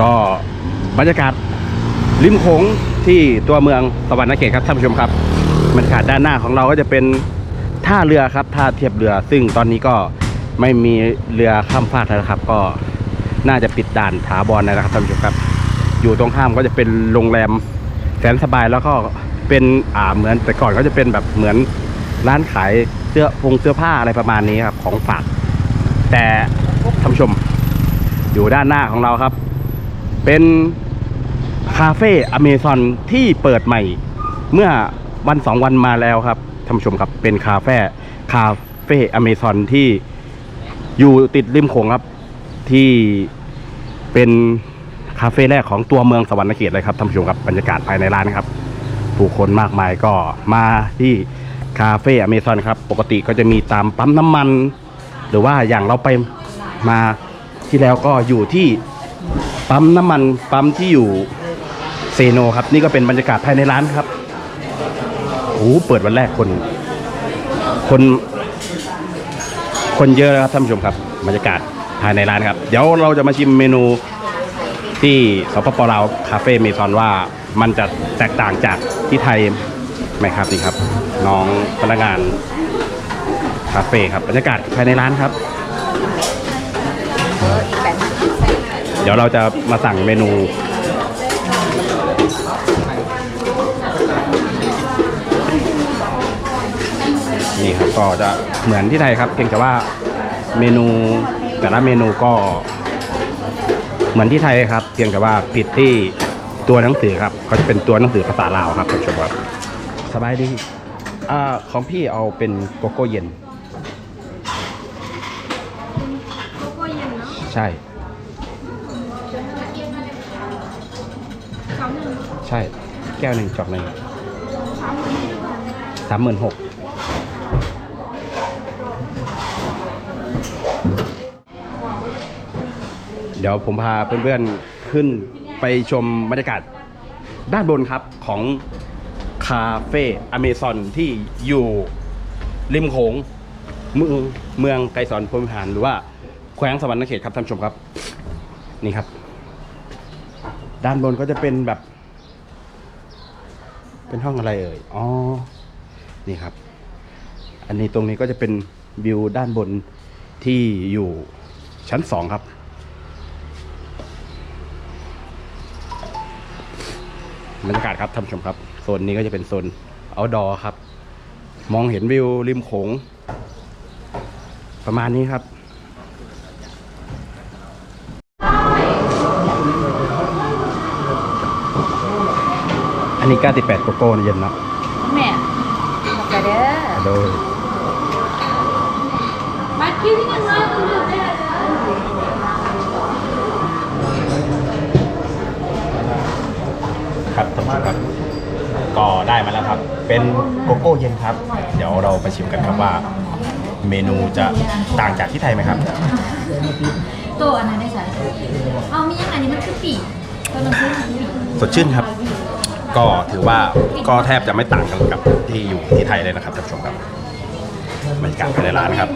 ก็บรรยากาศริมโขงที่ตัวเมืองสวรรณเขตครับท่านผู้ชมครับบรรยากาศด้านหน้าของเราก็จะเป็นท่าเรือครับท่าเทียบเรือ ซึ่งตอนนี้ก็ไม่มีเรือข้ามฟากแล้วครับ ก็น่าจะปิดด่านถาวรนะครับท่านผู้ชมครับ อยู่ตรงข้ามก็จะเป็นโรงแรมแสนสบายแล้วก็เป็นอ่าเหมือนแต่ก่อนก็จะเป็นแบบเหมือนร้านขายเสื้อพงเสื้อผ้าอะไรประมาณนี้ครับของฝาก แต่ท่านผู้ชมอยู่ด้านหน้าของเราครับ เป็นคาเฟ่อเมซอนที่เปิดใหม่ เมื่อวันสองวันมาแล้วครับท่านผู้ชมครับเป็นคาเฟ่คาเฟ่อเมซอนที่อยู่ติดริมโขงครับที่เป็นคาเฟ่แรกของตัวเมืองสวรรณเขตเลยครับท่านผู้ชมครับบรรยากาศภายในร้านครับ ผู้คนมากมายก็มาที่คาเฟ่อเมซอนครับ ปกติก็จะมีตามปั๊มน้ำมัน หรือว่าอย่างเราไปมาที่แล้วก็อยู่ที่ ปั๊มน้ำมันปั๊มที่อยู่เซโนครับ นี่ก็เป็นบรรยากาศภายในร้านครับโอ้โหเปิดวันแรกคน คน คนเยอะนะครับท่านผู้ชมครับบรรยากาศภายในร้านครับ เดี๋ยวเราจะมาชิมเมนูที่สปปลาวคาเฟ่เมซอนว่ามันจะแตกต่างจากที่ไทยไหมครับนี่ครับ น้องพนักงานคาเฟ่ครับบรรยากาศภายในร้านครับ เดี๋ยวเราจะมาสั่งเมนู นี่ครับก็จะเหมือนที่ไทยครับ เพียงแต่ว่าเมนูแต่ละเมนูก็ เหมือนที่ไทยครับ เพียงแต่ว่าปิดที่ตัวหนังสือครับเขาจะเป็นตัวหนังสือภาษาลาวครับท่านผู้ชมครับสบายดีอ่าของพี่เอาเป็นโกโก้เย็น โกโก้เย็นเนาะใช่ สองหนึ่ง ใช่ แก้วหนึ่งจอกหนึ่งสามหมื่นหกเดี๋ยวผมพาเพื่อนๆขึ้นไปชมบรรยากาศด้านบนครับของคาเฟ่อเมซอนที่อยู่ริมโขงเมืองเมืองไกรสอนพรมหารหรือว่าแขวงสวรรณเขตครับท่านชมครับ นี่ครับ ด้านบนก็จะเป็นแบบ เป็นห้องอะไรเอ่ย อ๋อ นี่ครับ อันนี้ตรงนี้ก็จะเป็นวิวด้านบนที่อยู่ชั้นสองครับ บรรยากาศครับท่านผู้ชมครับ โซนนี้ก็จะเป็นโซน outdoor ครับ มองเห็นวิวริมโขง ประมาณนี้ครับ อันนี้98โกโก้เย็นเนาะแม่บอกกันเด้อโดยบัตรคิวที่ยังไงคุณดูได้เลยครับท่านผู้ชมครับก็ได้มาแล้วครับ เป็นโกโก้เย็นครับ เดี๋ยวเราไปชิมกันครับว่า เมนูจะต่างจากที่ไทยไหมครับ ตัวอันนั้นได้ใช่เอามียังไงนี่มันคือปีกตัวหนังสือมันคือปีกสดชื่นครับ ก็ถือว่าก็แทบจะไม่ต่างกันกับที่อยู่ที่ไทยเลยนะครับท่านผู้ชมครับบรรยากาศภายในร้านครับ